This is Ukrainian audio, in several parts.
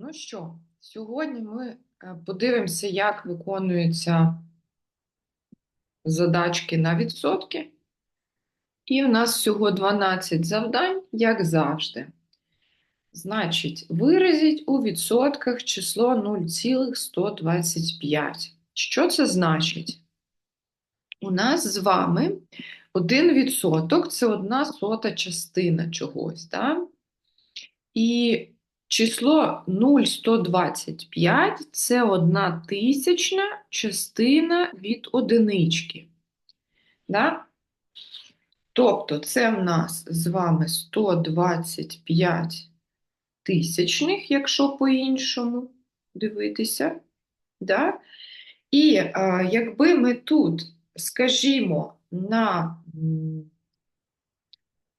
Ну що, сьогодні ми е, подивимося, як виконуються задачки на відсотки. І в нас всього 12 завдань, як завжди. Значить, виразіть у відсотках число 0,125. Що це значить? У нас з вами 1 відсоток це одна сота частина чогось. Да? І число 0,125 це одна тисячна частина від одинички. Да? Тобто це в нас з вами 125 тисячних, якщо по-іншому дивитися. Да? І а, якби ми тут, скажімо, на,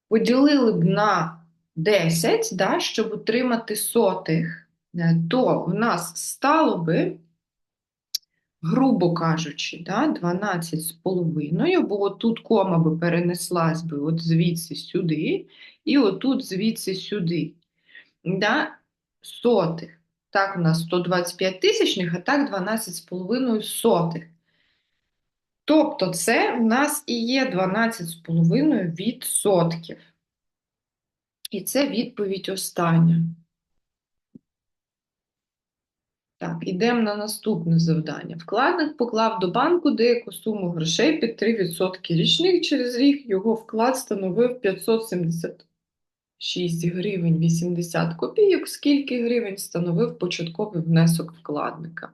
поділили б на 10, да, щоб отримати сотих, е, то в нас стало би, грубо кажучи, да, 12 з половиною, бо отут кома би перенеслась би от звідси сюди, і отут звідси сюди. Да, Сотих. Так, у нас 125 тисячних, а так 12,5 сотих. Тобто це в нас і є 12,5 відсотків. І це відповідь остання. Так, ідемо на наступне завдання. Вкладник поклав до банку деяку суму грошей під 3% річних. Через рік його вклад становив 576 гривень 80 копійок, скільки гривень становив початковий внесок вкладника.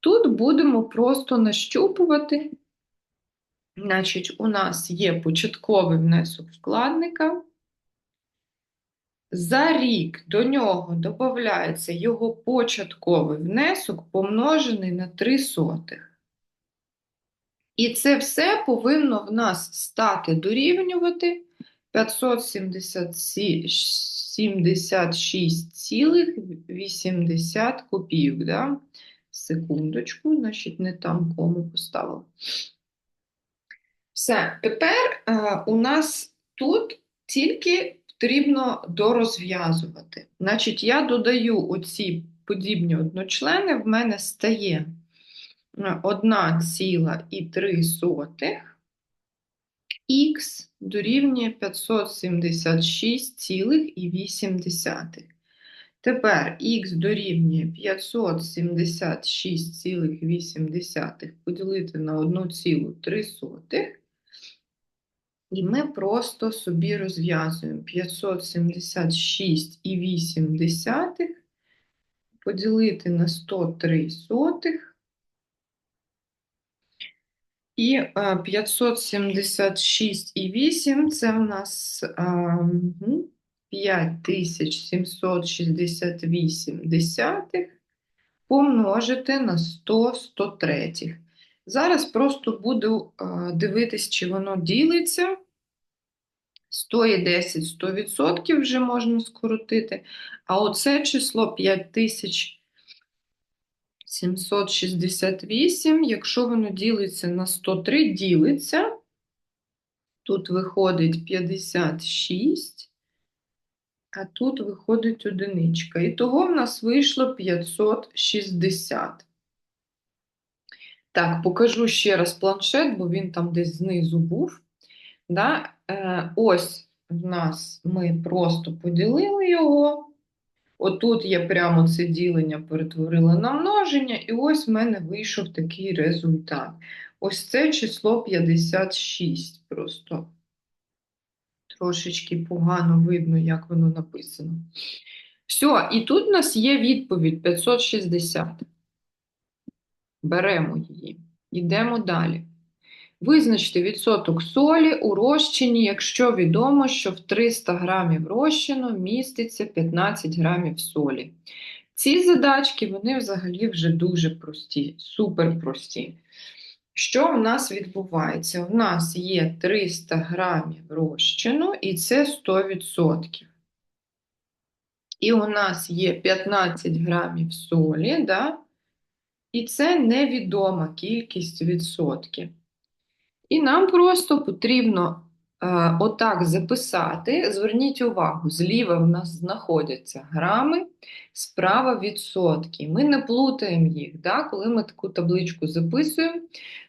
Тут будемо просто нащупувати. Значить, у нас є початковий внесок вкладника. За рік до нього додається його початковий внесок, помножений на 3 сотих. І це все повинно в нас стати дорівнювати 576,80 копійок. Да? Секундочку, значить, не там кому поставила. Все, тепер е, у нас тут тільки потрібно дорозв'язувати. Значить, я додаю оці подібні одночлени, в мене стає 1,3 х дорівнює 576,8. Тепер х дорівнює 576,8 поділити на 1,3. І ми просто собі розв'язуємо 576,8 поділити на 103 сотих. І 576,8 це в нас 5768 десятих помножити на 100 103. Зараз просто буду дивитись, чи воно ділиться. 110 100% вже можна скоротити. А оце число 5768, якщо воно ділиться на 103, ділиться. Тут виходить 56, а тут виходить одиничка. І того в нас вийшло 560. Так, покажу ще раз планшет, бо він там десь знизу був. Да? Е, Ось в нас ми просто поділили його. Отут я прямо це ділення перетворила на множення, і ось в мене вийшов такий результат. Ось це число 56. Просто трошечки погано видно, як воно написано. Все, і тут у нас є відповідь 560. Беремо її. Йдемо далі. Визначте відсоток солі у розчині, якщо відомо, що в 300 грамів розчину міститься 15 грамів солі. Ці задачки, вони взагалі вже дуже прості, супер прості. Що в нас відбувається? У нас є 300 грамів розчину, і це 100%. І у нас є 15 грамів солі, да? І це невідома кількість відсотків. І нам просто потрібно е, отак записати, зверніть увагу, зліва в нас знаходяться грами, справа відсотки. Ми не плутаємо їх. Да? Коли ми таку табличку записуємо,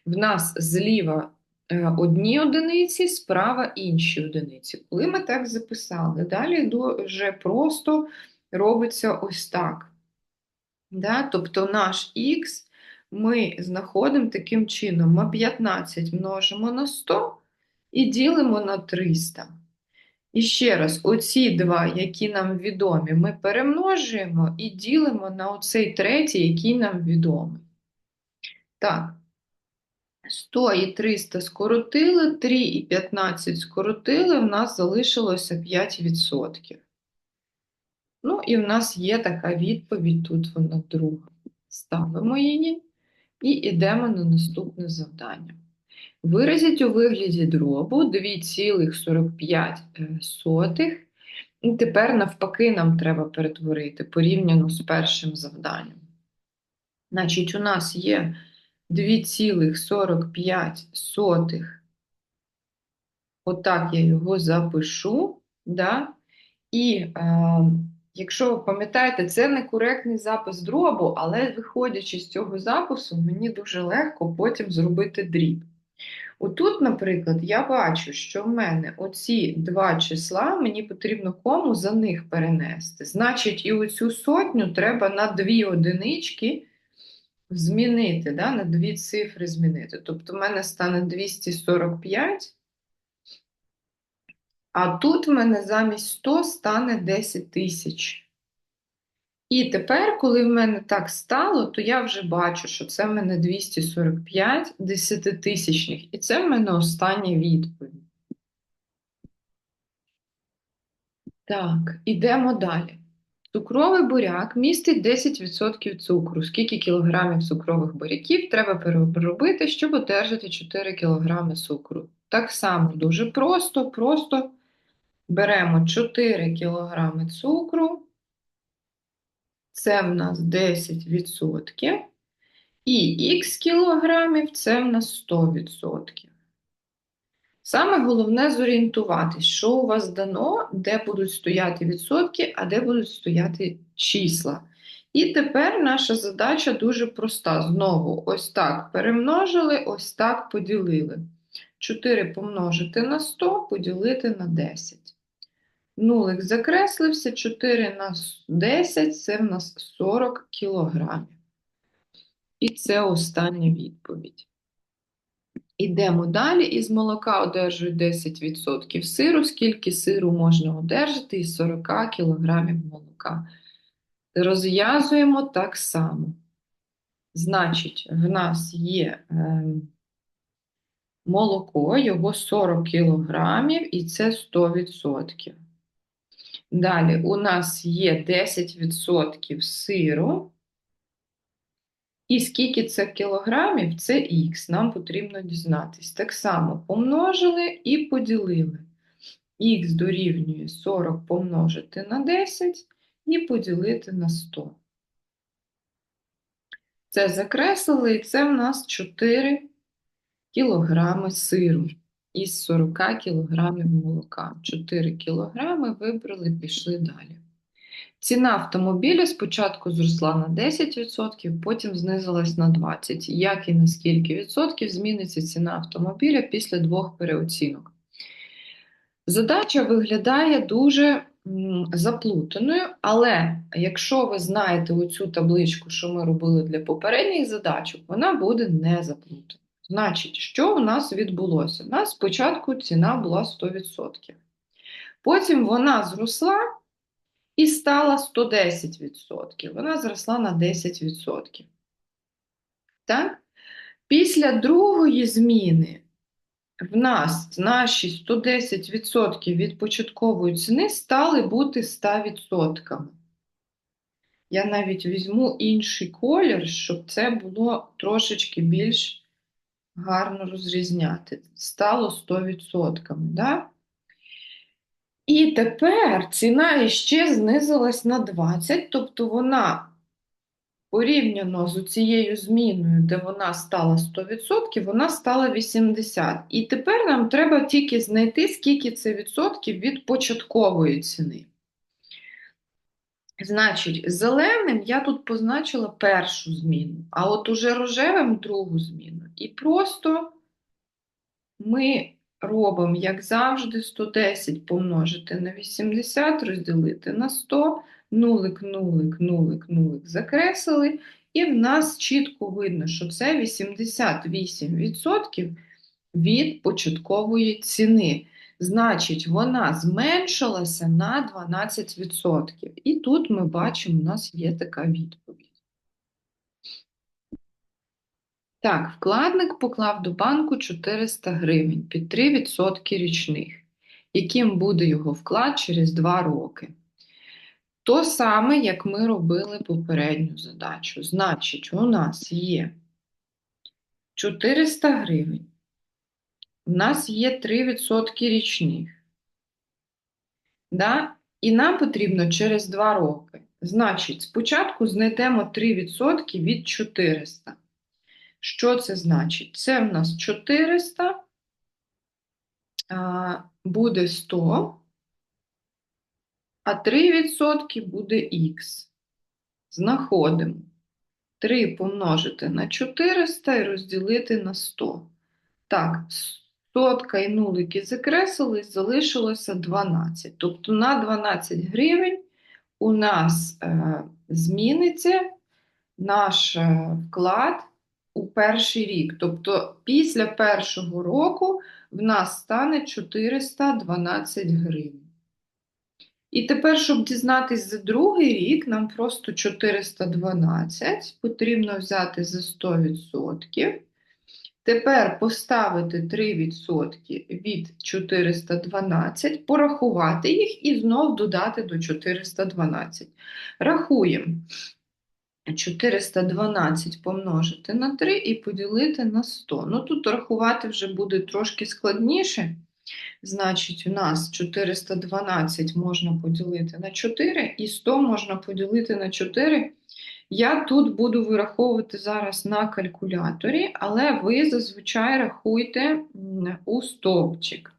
в нас зліва е, одні одиниці, справа інші одиниці. Коли ми так записали, далі дуже просто робиться ось так. Да? Тобто наш х ми знаходимо таким чином: ми 15 множимо на 100 і ділимо на 300. І ще раз, оці два, які нам відомі, ми перемножуємо і ділимо на оцей третій, який нам відомий. Так, 100 і 300 скоротили, 3 і 15 скоротили, в нас залишилося 5%. Ну, і в нас є така відповідь, тут вона друга. Ставимо її і йдемо на наступне завдання. Виразіть у вигляді дробу 2,45. І тепер, навпаки, нам треба перетворити порівняно з першим завданням. Значить, у нас є 2,45. Отак я його запишу. Да? І е, якщо ви пам'ятаєте, це некоректний запис дробу, але виходячи з цього запису, мені дуже легко потім зробити дріб. Отут, наприклад, я бачу, що в мене оці два числа, мені потрібно кому за них перенести. Значить, і оцю сотню треба на дві одинички змінити, да? на дві цифри змінити. Тобто в мене стане 245, а тут в мене замість 100 стане 10 тисяч. І тепер, коли в мене так стало, то я вже бачу, що це в мене 245 десятитисячних, і це в мене остання відповідь. Так, ідемо далі. Цукровий буряк містить 10% цукру. Скільки кілограмів цукрових буряків треба переробити, щоб одержати 4 кг цукру? Так само дуже просто, просто беремо 4 кг цукру. Це в нас 10%. І х кілограмів це в нас 100%. Саме головне зорієнтуватись, що у вас дано, де будуть стояти відсотки, а де будуть стояти числа. І тепер наша задача дуже проста. Знову, ось так перемножили, ось так поділили. 4 помножити на 100, поділити на 10. Нулик закреслився, 4 на 10 це в нас 40 кілограмів. І це остання відповідь. Ідемо далі. Із молока одержують 10% сиру. Скільки сиру можна одержати із 40 кг молока? Розв'язуємо так само. Значить, в нас є е, молоко, його 40 кг, і це 100%. Далі у нас є 10% сиру. І скільки це кілограмів, це х, нам потрібно дізнатись. Так само помножили і поділили. Х дорівнює 40 помножити на 10 і поділити на 100. Це закреслили, і це в нас 4 кілограми сиру із 40 кг молока. 4 кг вибрали, пішли далі. Ціна автомобіля спочатку зросла на 10%, потім знизилась на 20%. Як і на скільки відсотків зміниться ціна автомобіля після двох переоцінок? Задача виглядає дуже заплутаною, але якщо ви знаєте оцю табличку, що ми робили для попередніх задачок, вона буде не заплутана. Значить, що у нас відбулося? У нас спочатку ціна була 100%. Потім вона зросла і стала 110%. Вона зросла на 10%. Так? Після другої зміни в нас наші 110% від початкової ціни стали бути 100%. Я навіть візьму інший колір, щоб це було трошечки більш гарно розрізняти. Стало 100%. Да? І тепер ціна іще знизилась на 20, тобто вона порівняно з цією зміною, де вона стала 100%, вона стала 80%. І тепер нам треба тільки знайти, скільки це відсотків від початкової ціни. Значить, зеленим я тут позначила першу зміну, а от уже рожевим другу зміну. І просто ми робимо, як завжди, 110 помножити на 80, розділити на 100, нулик, нулик, нулик, нулик закреслили, і в нас чітко видно, що це 88% від початкової ціни. Значить, вона зменшилася на 12%. І тут ми бачимо, у нас є така відповідь. Так, вкладник поклав до банку 400 гривень під 3% річних. Яким буде його вклад через 2 роки? То саме, як ми робили попередню задачу. Значить, у нас є 400 гривень. У нас є 3% річних. Да? І нам потрібно через 2 роки. Значить, спочатку знайдемо 3% від 400. Що це значить? Це в нас 400, буде 100, а 3% буде х. Знаходимо 3 помножити на 400 і розділити на 100. Так, сотка і нулики закреслились, залишилося 12. Тобто на 12 гривень у нас е, зміниться наш е, вклад у перший рік. Тобто після першого року в нас стане 412 гривень. І тепер, щоб дізнатися за другий рік, нам просто 412 потрібно взяти за 100%. Тепер поставити 3% від 412, порахувати їх і знов додати до 412. Рахуємо. 412 помножити на 3 і поділити на 100. Ну, тут рахувати вже буде трошки складніше. Значить, у нас 412 можна поділити на 4, і 100 можна поділити на 4. Я тут буду вираховувати зараз на калькуляторі, але ви зазвичай рахуйте у стовпчик.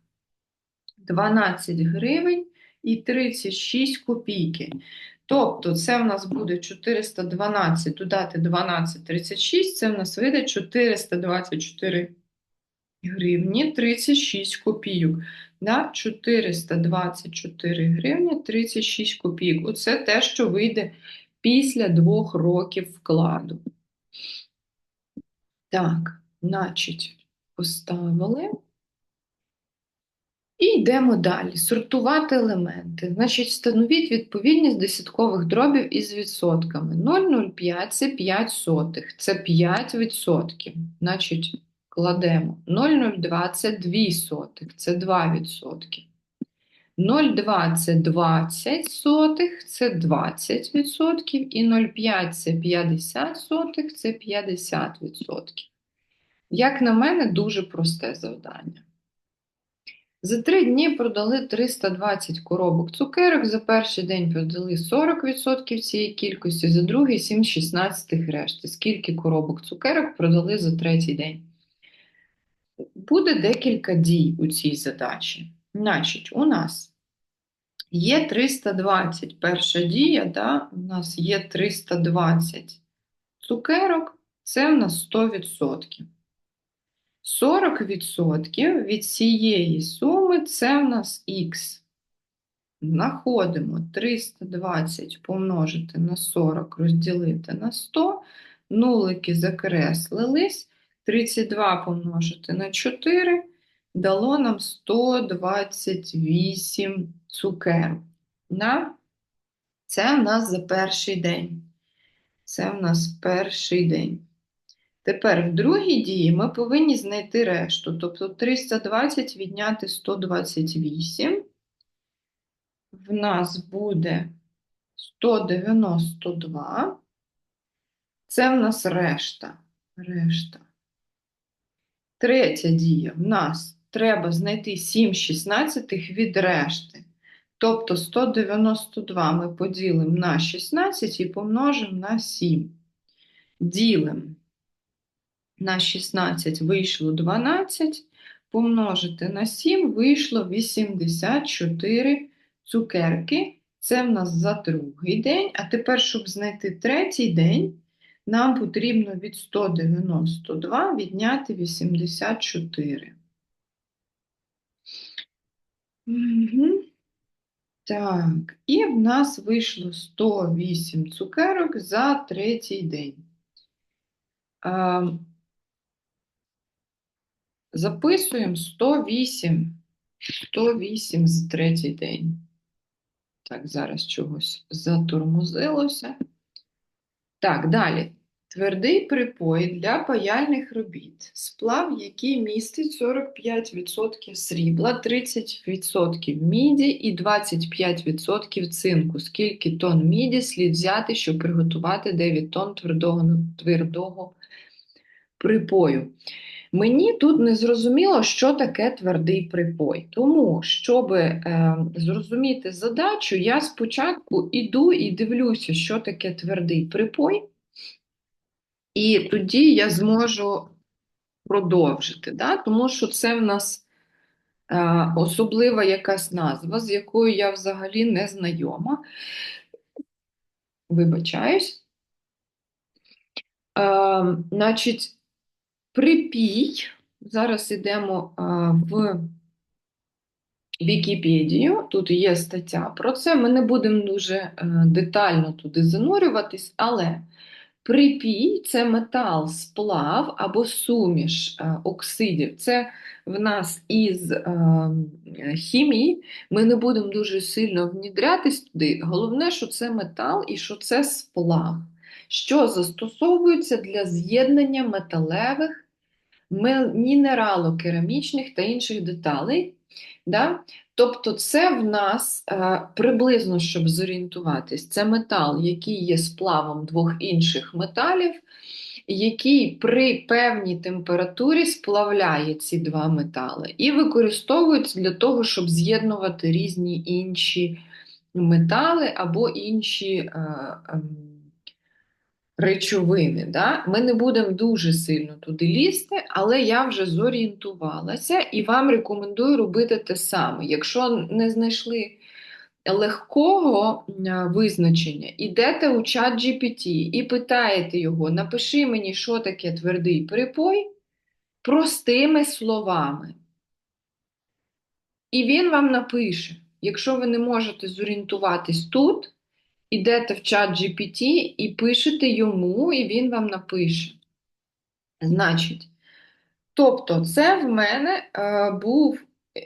12 гривень і 36 копійки. Тобто, це в нас буде 412 додати 12, 36, це в нас вийде 424 гривні 36 копійок. Да? 424 гривні 36 копійок. Оце те, що вийде після двох років вкладу. Так, значить, поставили. І йдемо далі. Сортувати елементи. Значить, встановіть відповідність десяткових дробів із відсотками. 0,05 це 5 сотих, це 5 відсотків. Значить, кладемо 0,02 це 2 сотих, це 2 відсотки. 0,2 це 20 сотих, це 20 відсотків. І 0,5 це 50 сотих, це 50 відсотків. Як на мене, дуже просте завдання. За три дні продали 320 коробок цукерок, за перший день продали 40% цієї кількості, за другий 7 16 решти. Скільки коробок цукерок продали за третій день? Буде декілька дій у цій задачі. Значить, у нас є 320 перша дія, да? у нас є 320 цукерок, це у нас 100%. 40% від цієї суми це в нас х. Знаходимо 320 помножити на 40, розділити на 100, нулики закреслились, 32 помножити на 4, дало нам 128 цукерок. Да? Це в нас за перший день. Це в нас перший день. Тепер в другій дії ми повинні знайти решту. Тобто 320 відняти 128. В нас буде 192. Це в нас решта. Решта. Третя дія. В нас треба знайти 7 шістнадцятих від решти. Тобто 192 ми поділимо на 16 і помножимо на 7. Ділимо на 16 вийшло 12, помножити на 7 вийшло 84 цукерки. Це в нас за другий день. А тепер, щоб знайти третій день, нам потрібно від 192 відняти 84. Угу. Так, і в нас вийшло 108 цукерок за третій день. А, записуємо 108. 108 за третій день. Так, зараз чогось затормозилося. Так, далі. Твердий припой для паяльних робіт. Сплав, який містить 45% срібла, 30% міді і 25% цинку. Скільки тонн міді слід взяти, щоб приготувати 9 тонн твердого, твердого припою? Мені тут не зрозуміло, що таке твердий припой. Тому, щоб е, зрозуміти задачу, я спочатку іду і дивлюся, що таке твердий припой. І тоді я зможу продовжити, да? тому що це в нас е, особлива якась назва, з якою я взагалі не знайома. Вибачаюсь. Е, значить, припій, зараз йдемо е, в Вікіпедію, тут є стаття про це. Ми не будемо дуже е, детально туди занурюватись, але Припій це метал, сплав або суміш е, оксидів. Це в нас із е, хімії. Ми не будемо дуже сильно внідрятись туди. Головне, що це метал і що це сплав, що застосовується для з'єднання металевих, мінерало-керамічних та інших деталей. Да? Тобто, це в нас е, приблизно, щоб зорієнтуватись, це метал, який є сплавом двох інших металів, який при певній температурі сплавляє ці два метали і використовується для того, щоб з'єднувати різні інші метали або інші. Е, е, речовини. Да? Ми не будемо дуже сильно туди лізти, але я вже зорієнтувалася і вам рекомендую робити те саме. Якщо не знайшли легкого визначення, ідете у чат GPT і питаєте його, напиши мені, що таке твердий припой, простими словами. І він вам напише, якщо ви не можете зорієнтуватись тут, ідете в чат GPT і пишете йому, і він вам напише. Значить, тобто, це в мене е, був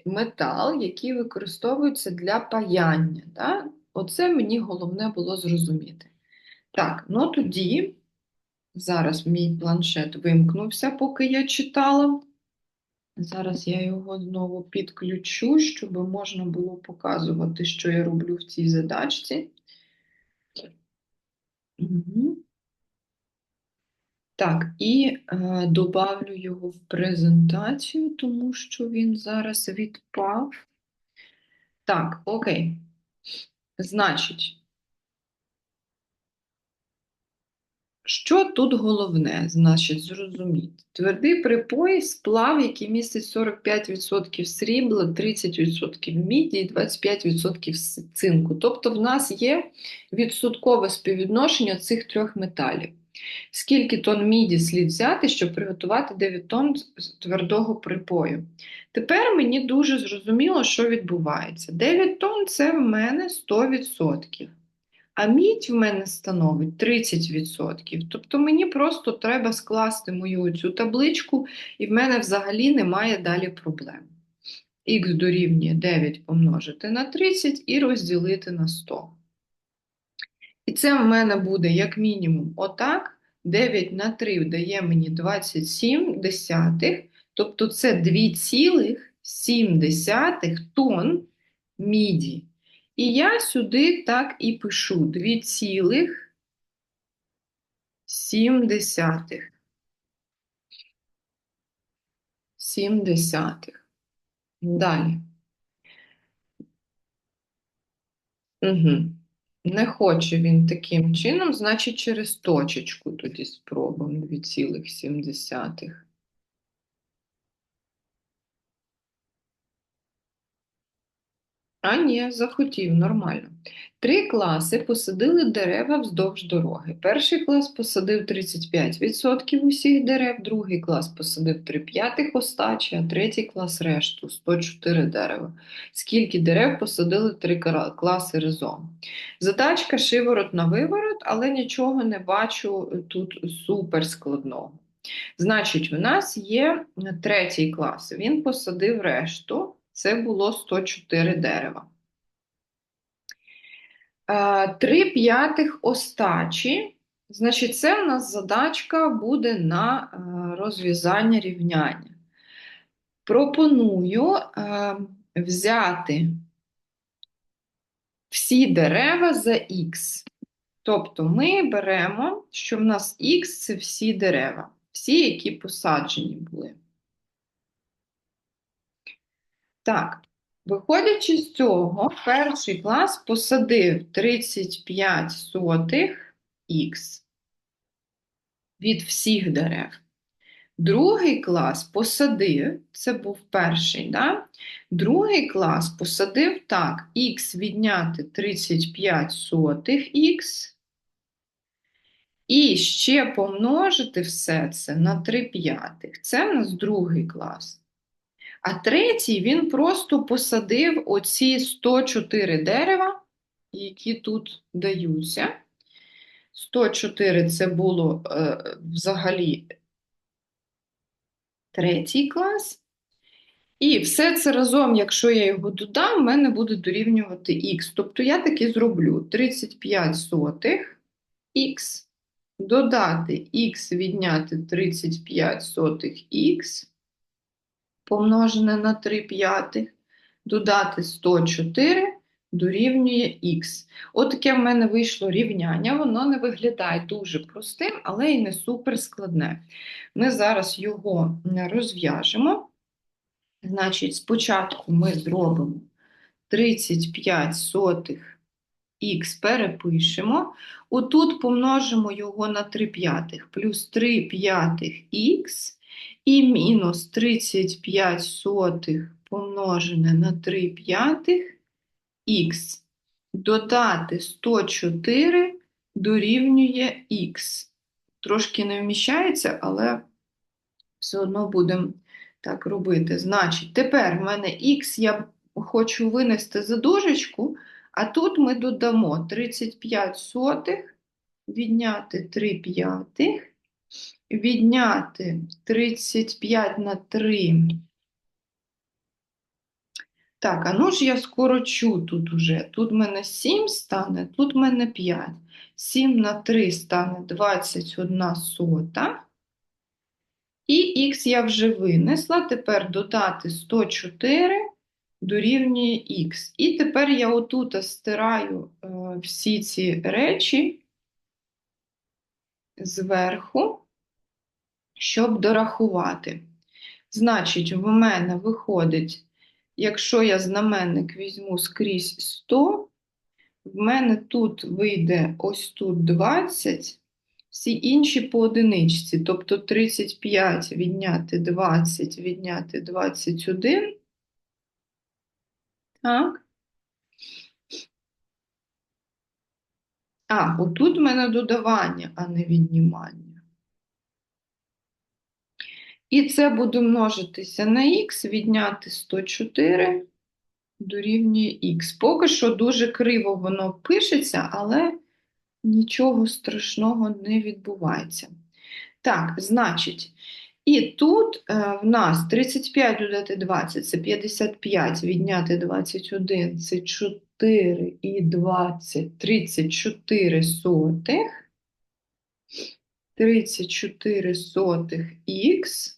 метал, який використовується для паяння. Да? Оце мені головне було зрозуміти. Так, ну тоді, зараз мій планшет вимкнувся, поки я читала. Зараз я його знову підключу, щоб можна було показувати, що я роблю в цій задачці. Так, і е, добавлю його в презентацію, тому що він зараз відпав. Так, окей. Значить, Що тут головне, значить, зрозуміти? Твердий припой сплав, який містить 45% срібла, 30% міді і 25% цинку. Тобто в нас є відсоткове співвідношення цих трьох металів. Скільки тонн міді слід взяти, щоб приготувати 9 тонн твердого припою? Тепер мені дуже зрозуміло, що відбувається. 9 тонн це в мене 100%. А мідь в мене становить 30%. Тобто мені просто треба скласти мою цю табличку, і в мене взагалі немає далі проблем. Х дорівнює 9 помножити на 30 і розділити на 100. І це в мене буде, як мінімум, отак. 9 на 3 дає мені 27 десятих, тобто це 2,7 тонн міді. І я сюди так і пишу 2,7. 7. Далі. Угу. Не хоче він таким чином, значить через точечку тоді спробуємо 2,7. А ні, захотів, нормально. Три класи посадили дерева вздовж дороги. Перший клас посадив 35% усіх дерев, другий клас посадив 3 п'ятих остачі, а третій клас решту 104 дерева. Скільки дерев посадили три класи разом? Задачка шиворот на виворот, але нічого не бачу тут супер складного. Значить, у нас є третій клас. Він посадив решту. Це було 104 дерева. Е, Три п'ятих остачі. Значить, це в нас задачка буде на е, розв'язання рівняння. Пропоную е, взяти всі дерева за х. Тобто ми беремо, що в нас х це всі дерева, всі, які посаджені були. Так, виходячи з цього, перший клас посадив 35 сотих х від всіх дерев. Другий клас посадив, це був перший, да? Другий клас посадив так, х відняти 35 сотих х, і ще помножити все це на 3 п'ятих. Це в нас другий клас. А третій він просто посадив оці 104 дерева, які тут даються. 104 це було е, взагалі третій клас. І все це разом, якщо я його додам, в мене буде дорівнювати х. Тобто я таки зроблю 35 сотих х, додати х відняти 35 сотих х, помножене на 3 п'ятих, додати 104 дорівнює х. От таке в мене вийшло рівняння, воно не виглядає дуже простим, але і не супер складне. Ми зараз його розв'яжемо. Значить, спочатку ми зробимо 35 сотих х перепишемо. Отут помножимо його на 3 п'ятих, плюс 3 п'ятих х і мінус 35 сотих помножене на 3 п'ятих х. Додати 104 дорівнює х. Трошки не вміщається, але все одно будемо так робити. Значить, тепер в мене х я хочу винести за дужечку, а тут ми додамо 35 сотих, відняти 3 п'ятих, відняти 35 на 3. Так, а ну ж я скорочу тут уже. Тут в мене 7 стане, тут в мене 5. 7 на 3 стане 21 сота. І х я вже винесла, тепер додати 104 дорівнює х. І тепер я отут стираю е, всі ці речі зверху, щоб дорахувати. Значить, в мене виходить, якщо я знаменник візьму скрізь 100, в мене тут вийде ось тут 20, всі інші по одиничці, тобто 35 відняти 20, відняти 21. Так. А, отут в мене додавання, а не віднімання. І це буде множитися на х, відняти 104 дорівнює х. Поки що дуже криво воно пишеться, але нічого страшного не відбувається. Так, значить, і тут е, в нас 35 додати 20 це 55, відняти 21 це 4 і 20, 34 сотих. 34 сотих х.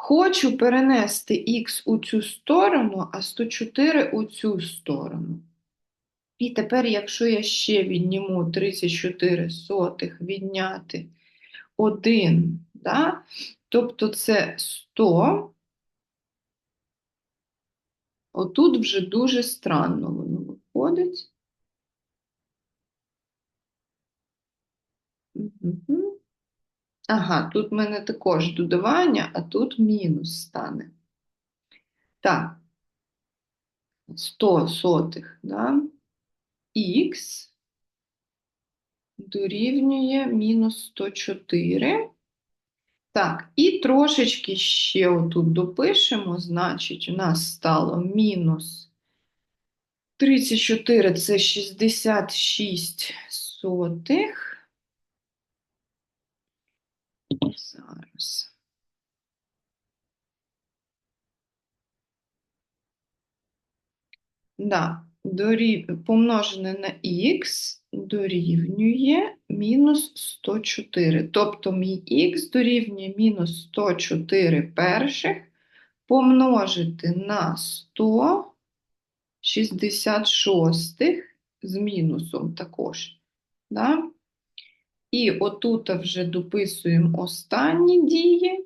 Хочу перенести х у цю сторону, а 104 у цю сторону. І тепер, якщо я ще відніму 34 сотих відняти 1, да? тобто це 100, отут вже дуже странно воно виходить. Ага, тут в мене також додавання, а тут мінус стане. Так, 100 сотих, да? Х дорівнює мінус 104. Так, і трошечки ще отут допишемо, значить, у нас стало мінус 34 це 66 сотих. Зараз. Да, дорів... помножене на х дорівнює мінус 104. Тобто мій х дорівнює мінус 104 перших помножити на 166 з мінусом також. Да? І отут вже дописуємо останні дії.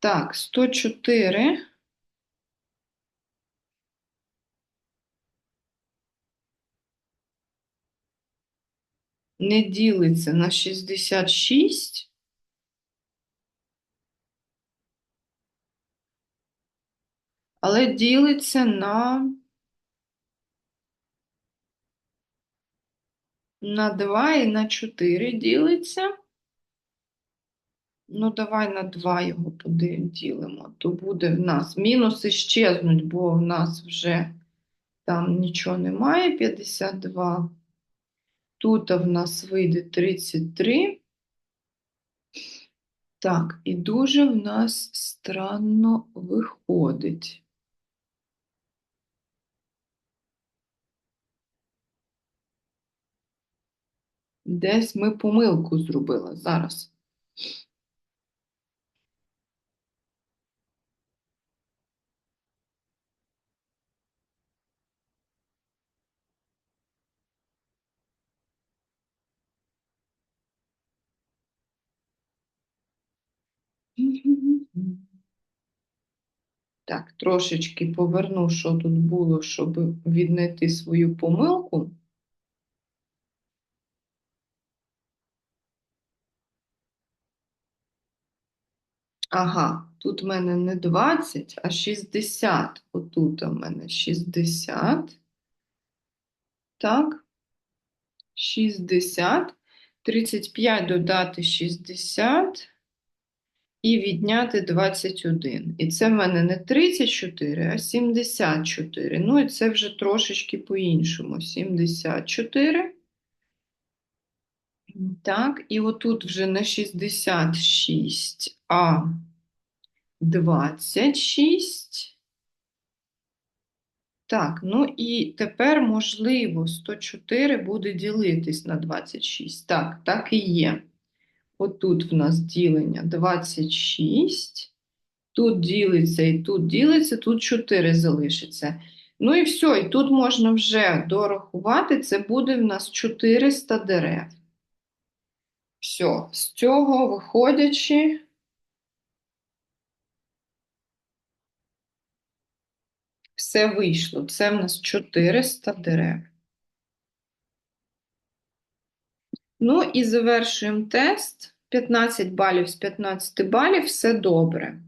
Так, 104. Не ділиться на 66. Але ділиться на на 2 і на 4 ділиться. Ну, давай на 2 його поділимо, то буде в нас мінуси щезнуть, бо в нас вже там нічого немає, 52. Тут в нас вийде 33. Так, і дуже в нас странно виходить. Десь ми помилку зробили зараз. Так, трошечки поверну, що тут було, щоб віднайти свою помилку. Ага, тут в мене не 20, а 60. Отут у мене 60. Так. 60. 35 додати 60 і відняти 21. І це в мене не 34, а 74. Ну, і це вже трошечки по-іншому. 74. Так, і отут вже не 66, а 26. Так, ну і тепер, можливо, 104 буде ділитись на 26. Так, так і є. Отут в нас ділення 26. Тут ділиться і тут ділиться, тут 4 залишиться. Ну і все, і тут можна вже дорахувати, це буде в нас 400 дерев. Все, з цього виходячи, все вийшло. Це в нас 400 дерев. Ну і завершуємо тест. 15 балів з 15 балів, все добре.